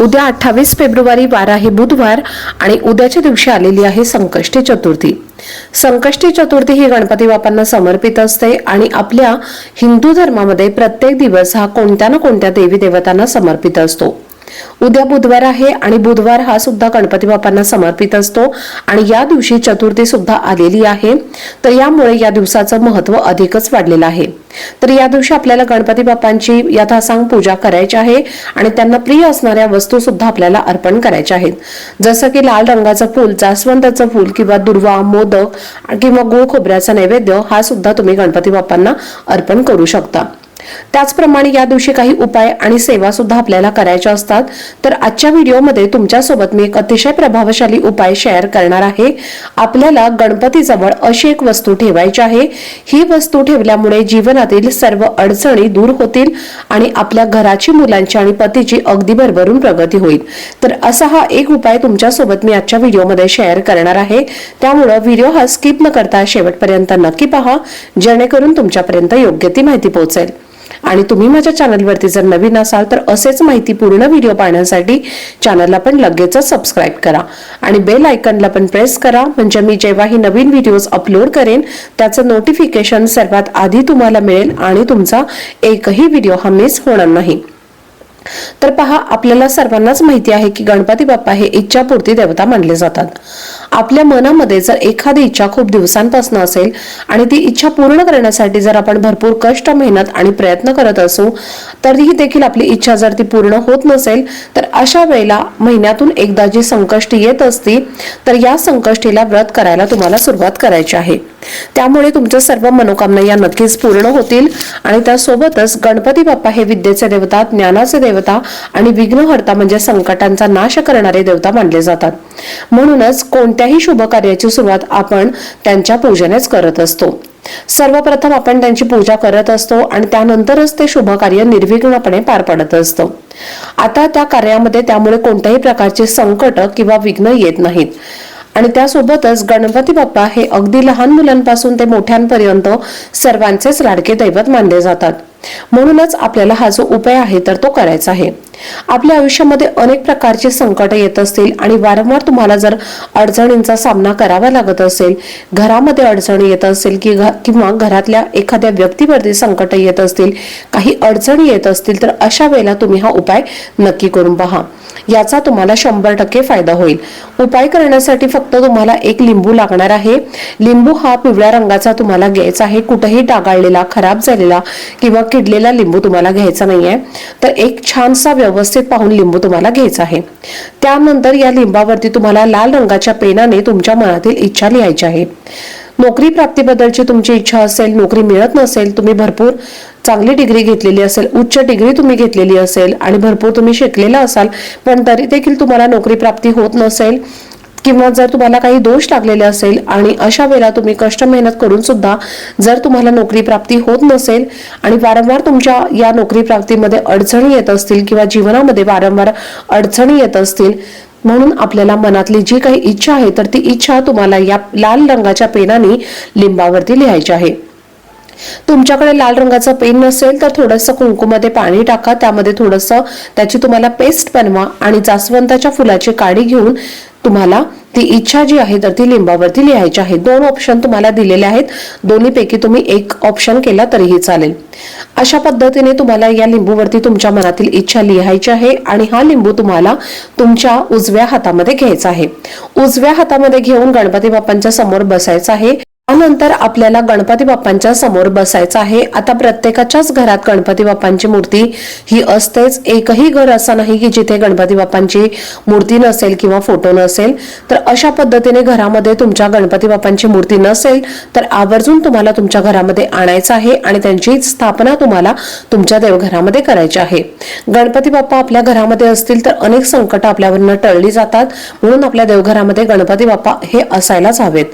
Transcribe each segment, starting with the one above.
उद्या अठ्ठावीस फेब्रुवारी बारा आहे बुधवार आणि उद्याच्या दिवशी आलेली आहे संकष्टी चतुर्थी. संकष्टी चतुर्थी ही गणपती बाप्पांना समर्पित असते आणि आपल्या हिंदू धर्मामध्ये प्रत्येक दिवस हा कोणत्या ना कोणत्या देवी देवतांना समर्पित असतो. उद्या बुधवार आहे आणि बुधवार हा सुद्धा गणपती बाप्पांना समर्पित असतो आणि या दिवशी चतुर्थी सुद्धा आलेली आहे. तर यामुळे या दिवसाचं महत्त्व अधिकच वाढलेलं आहे. तर या दिवशी आपल्याला गणपती बाप्पांची यथासांग पूजा करायची आहे आणि त्यांना प्रिय असणाऱ्या वस्तू सुद्धा आपल्याला अर्पण करायच्या आहेत. जसं की लाल रंगाचं फूल जास्वंदाचं फूल किंवा दुर्वा मोदक किंवा गुळ खोबऱ्याचा नैवेद्य हा सुद्धा तुम्ही गणपती बाप्पांना अर्पण करू शकता. त्याचप्रमाणे या दिवशी काही उपाय आणि सेवा सुद्धा आपल्याला करायच्या असतात. तर आजच्या व्हिडिओमध्ये तुमच्यासोबत मी एक अतिशय प्रभावशाली उपाय शेअर करणार आहे. आपल्याला गणपतीजवळ अशी एक वस्तू ठेवायची आहे. ही वस्तू ठेवल्यामुळे जीवनातील सर्व अडचणी दूर होतील आणि आपल्या घराची मुलांची आणि पतीची अगदी भरभरून प्रगती होईल. तर असा हा एक उपाय तुमच्यासोबत मी आजच्या व्हिडिओमध्ये शेअर करणार आहे. त्यामुळं व्हिडिओ हा स्किप न करता शेवटपर्यंत नक्की पहा. जेणेकरून तुमच्यापर्यंत योग्य ती माहिती पोहोचेल. आणि तुम्ही माझ्या चॅनलवरती जर नवीन असाल तर असेच माहिती पूर्ण व्हिडिओ पाहण्यासाठी चॅनलला पण लगेचच सबस्क्राईब करा. आणि बेल आयकनला पण प्रेस करा म्हणजे मी जेव्हाही नवीन व्हिडिओज अपलोड करेन त्याचं नोटिफिकेशन सर्वात आधी तुम्हाला मिळेल आणि तुमचा एकही व्हिडिओ हा मिस होणार नाही. तर पहा आपल्याला सर्वांनाच माहिती आहे की गणपती बाप्पा हे इच्छापूर्ती देवता मानले जातात. आपल्या मनामध्ये जर एखादी इच्छा खूप दिवसांपासून असेल आणि ती इच्छा पूर्ण करण्यासाठी जर आपण भरपूर कष्ट मेहनत आणि प्रयत्न करत असू तरीही देखील आपली इच्छा जर ती पूर्ण होत नसेल तर अशा वेळेला महिन्यातून एकदा जी संकष्टी येत असती तर या संकष्टीला व्रत करायला तुम्हाला सुरुवात करायची आहे. त्यामुळे तुमच्या सर्व मनोकामना या नक्कीच पूर्ण होतील आणि त्यासोबतच गणपती बाप्पा हे विद्येचे देवता ज्ञानाचे देवता आणि विघ्नहर्ता म्हणजे संकटांचा नाश करणारे देवता मानले जातात. म्हणूनच कोणत्याही शुभ कार्याची सुरुवात आपण त्यांच्या पूजनेच करत असतो. सर्वप्रथम आपण त्यांची पूजा करत असतो आणि त्यानंतरच ते शुभ कार्य निर्विघ्नपणे पार पडत असतं. आता त्या कार्यामध्ये त्यामुळे कोणत्याही प्रकारचे संकट किंवा विघ्न येत नाहीत. आणि त्यासोबतच गणपती बाप्पा हे अगदी लहान मुलांपासून ते मोठ्यांपर्यंत सर्वांचेच लाडके दैवत मानले जातात. म्हणूनच आपल्याला हा जो उपाय आहे तर तो करायचा आहे. आपल्या आयुष्यामध्ये अनेक प्रकारचे संकट येत असतील आणि वारंवार तुम्हाला जर अडचणींचा सामना करावा लागत असेल घरामध्ये अडचणी येत असेल किंवा घरातल्या एखाद्या व्यक्तीवरती संकट येत असतील काही अडचणी येत असतील तर अशा वेळेला तुम्ही हा उपाय नक्की करून पहा. याचा तुम्हाला शंभर टक्के फायदा होईल. उपाय करण्यासाठी फक्त तुम्हाला एक लिंबू लागणार आहे. लिंबू हा पिवळ्या रंगाचा तुम्हाला घ्यायचा आहे. कुठेही डागाळलेला खराब झालेला किंवा किडलेला लिंबू तुम्हाला घ्यायचा नाही आहे तर एक छानसा व्यवस्थित पाहून लिंबू तुम्हाला घ्यायचा आहे. त्यानंतर या लिंबावरती तुम्हाला लाल रंगाच्या पेनाने तुमच्या मनातील इच्छा लिहायची आहे. नोकरी प्राप्तीबद्दलची तुमची इच्छा असेल नोकरी मिळत नसेल तुम्ही भरपूर चांगली डिग्री घेतलेली असेल उच्च डिग्री तुम्ही घेतलेली असेल आणि भरपूर तुम्ही शिकलेला असाल पण तरी देखील तुम्हाला नोकरी प्राप्ती होत नसेल किंवा जर तुम्हाला काही दोष लागलेले असेल आणि अशा वेळेला तुम्ही कष्ट मेहनत करून सुद्धा जर तुम्हाला नोकरी प्राप्ती होत नसेल आणि वारंवार तुमच्या या नोकरी प्राप्तीमध्ये अडचणी येत असतील किंवा जीवनामध्ये वारंवार अडचणी येत असतील म्हणून आपल्याला मनातली जी काही इच्छा आहे तर ती इच्छा तुम्हाला या लाल रंगाच्या पेनाने लिंबावरती लिहायची आहे. तुमच्याकडे लाल रंगाचं पेन नसेल तर थोडंसं कुंकूमध्ये पाणी टाका त्यामध्ये थोडंसं त्याची तुम्हाला पेस्ट बनवा आणि जास्वंताच्या फुलाची काडी घेऊन तुम्हाला ती इच्छा जी आहे तर ती लिंबावरती लिहायची आहे. दोन ऑप्शन तुम्हाला दिलेले आहेत. दोन्हीपैकी तुम्ही एक ऑप्शन केला तरीही चालेल. अशा पद्धतीने तुम्हाला या लिंबूवरती तुमच्या मनातील इच्छा लिहायची आहे आणि हा लिंबू तुम्हाला तुमच्या उजव्या हातामध्ये घ्यायचा आहे. उजव्या हातामध्ये घेऊन गणपती बाप्पांच्या समोर बसायचं आहे. त्यानंतर आपल्याला गणपती बाप्पांच्या समोर बसायचं आहे. आता प्रत्येकाच्याच घरात गणपती बाप्पांची मूर्ती ही असतेच. एकही घर असं नाही की जिथे गणपती बाप्पांची मूर्ती नसेल किंवा फोटो नसेल. तर अशा पद्धतीने घरामध्ये तुमच्या गणपती बाप्पांची मूर्ती नसेल तर आवर्जून तुम्हाला तुमच्या घरामध्ये आणायचं आहे आणि त्यांची स्थापना तुम्हाला तुमच्या देवघरामध्ये करायची आहे. गणपती बाप्पा आपल्या घरामध्ये असतील तर अनेक संकट आपल्यावरनं टळली जातात. म्हणून आपल्या देवघरामध्ये गणपती बाप्पा हे असायलाच हवेत.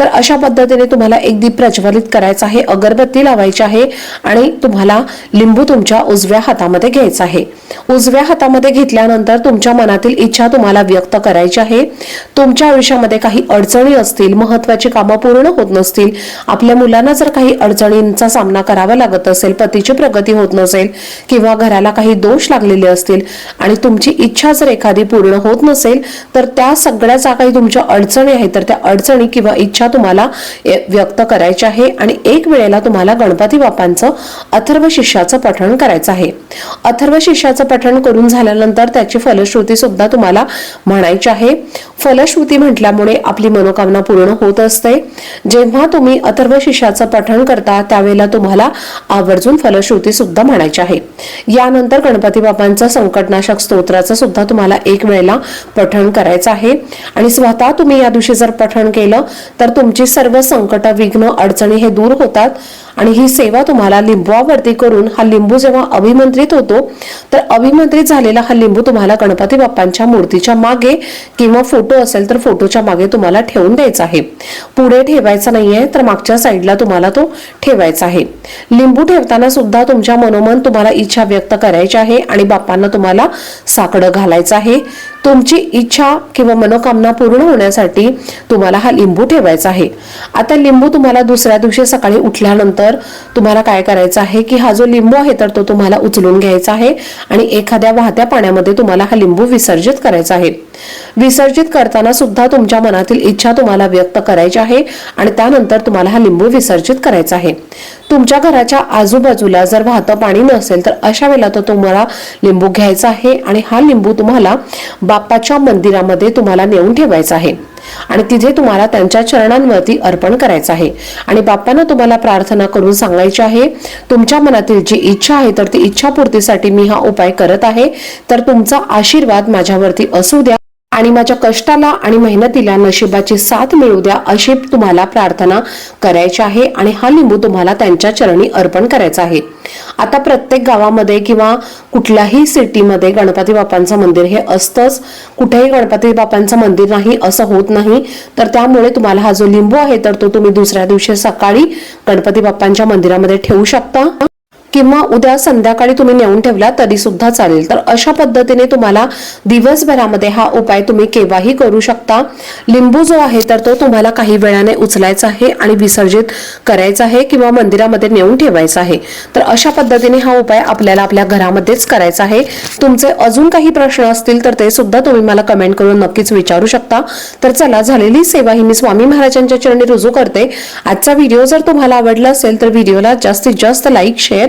तर अशा पद्धतीने तुम्हाला एक दीप प्रज्वलित करायचा आहे अगरबत्ती लावायची आहे आणि तुम्हाला लिंबू तुमच्या उजव्या हातामध्ये घ्यायचा आहे. उजव्या हातामध्ये घेतल्यानंतर तुमच्या मनातील इच्छा तुम्हाला व्यक्त करायची आहे. तुमच्या आयुष्यामध्ये काही अडचणी असतील महत्वाची कामं पूर्ण होत नसतील आपल्या मुलांना जर काही अडचणींचा सामना करावा लागत असेल पतीची प्रगती होत नसेल किंवा घराला काही दोष लागलेले असतील आणि तुमची इच्छा जर एखादी पूर्ण होत नसेल तर त्या सगळ्या ज्या काही तुमच्या अडचणी आहेत तर त्या अडचणी किंवा इच्छा तुम्हाला व्यक्त करायच्या आहे आणि एक वेळेला तुम्हाला गणपती बाप्पांचं अथर्व शिष्याचं पठण करायचं आहे. अथर्व शिष्याचं पठण करून झाल्यानंतर त्याची फलश्रुती सुद्धा तुम्हाला म्हणायची आहे. फलश्रुती म्हटल्यामुळे आपली मनोकामना पूर्ण होत असते. जेव्हा तुम्ही अथर्व शिष्याचं पठण करता त्यावेळेला तुम्हाला आवर्जून फलश्रुती सुद्धा म्हणायची आहे. यानंतर गणपती बाबांचं संकटनाशक स्तोत्राचं सुद्धा तुम्हाला एक वेळेला पठण करायचं आहे. आणि स्वतः तुम्ही या दिवशी जर पठण केलं तर तुमची सर्व संकट विघ्न अडचणी हे दूर होतात. आणि ही सेवा तुम्हाला लिंबवावरती करून हा लिंबू जेव्हा अभिमंत्रित होतो तर अभिमंत्रित झालेला हा लिंबू तुम्हाला गणपती बाप्पांच्या मूर्तीच्या मागे किंवा फोटो असेल तर फोटोच्या मागे तुम्हाला ठेवून द्यायचा आहे. पुढे ठेवायचा नाहीये तर मागच्या साईडला तुम्हाला तो ठेवायचा आहे. लिंबू ठेवताना सुद्धा तुमच्या मनोमन तुम्हाला इच्छा व्यक्त करायची आहे आणि बाप्पांना तुम्हाला साकडं घालायचं आहे. तुमची इच्छा किंवा मनोकामना पूर्ण होण्यासाठी तुम्हाला हा लिंबू ठेवायचा आहे. आता लिंबू तुम्हाला दुसऱ्या दिवशी सकाळी उठल्यानंतर तुम्हाला काय करायचं आहे की हा जो लिंबू आहे तर तो तुम्हाला उचलून घ्यायचा आहे आणि एखाद्या वाहत्या पाण्यामध्ये तुम्हाला हा लिंबू विसर्जित करायचा आहे. विसर्जित करताना सुद्धा तुमच्या मनातील इच्छा तुम्हाला व्यक्त करायची आहे आणि त्यानंतर तुम्हाला हा लिंबू विसर्जित करायचा आहे. तुमच्या घराच्या आजूबाजूला जर वाहतं पाणी नसेल तर अशा वेळेला तो तुम्हाला लिंबू घ्यायचा आहे आणि हा लिंबू तुम्हाला बाप्पाच्या मंदिरामध्ये तुम्हाला नेऊन ठेवायचा आहे. आणि तिथे तुम्हाला त्यांच्या चरणांवरती अर्पण करायचं आहे. आणि बाप्पांना तुम्हाला प्रार्थना करून सांगायची आहे तुमच्या मनातील जी इच्छा आहे तर ती इच्छापूर्तीसाठी मी हा उपाय करत आहे. तर तुमचा आशीर्वाद माझ्यावरती असू द्या. आणि माझ्या कष्टाला आणि मेहनतीला नशिबाची साथ मिळू द्या अशी तुम्हाला प्रार्थना करायची आहे आणि हा लिंबू तुम्हाला त्यांच्या चरणी अर्पण करायचा आहे. आता प्रत्येक गावामध्ये किंवा कुठल्याही सिटीमध्ये गणपती बाप्पांचं मंदिर हे असतंच. कुठेही गणपती बाप्पांचं मंदिर नाही असं होत नाही. तर त्यामुळे तुम्हाला हा जो लिंबू आहे तर तो तुम्ही दुसऱ्या दिवशी सकाळी गणपती बाप्पांच्या मंदिरामध्ये ठेवू शकता. किंवा उद्या संध्याकाळी तुम्ही नेऊन ठेवला तरी सुद्धा चालेल. तर अशा पद्धतीने तुम्हाला दिवसभरामध्ये हा उपाय तुम्ही केव्हाही करू शकता. लिंबू जो आहे तर तो तुम्हाला काही वेळाने उचलायचा आहे आणि विसर्जित करायचा आहे किंवा मंदिरामध्ये नेऊन ठेवायचा आहे. तर अशा पद्धतीने हा उपाय आपल्याला आपल्या घरामध्येच करायचा आहे. तुमचे अजून काही प्रश्न असतील तर ते सुद्धा तुम्ही मला कमेंट करून नक्कीच विचारू शकता. तर चला झालेली सेवा ही मी स्वामी महाराजांच्या चरणी रुजू करते. आजचा व्हिडिओ जर तुम्हाला आवडला असेल तर व्हिडिओला जास्तीत जास्त लाईक शेअर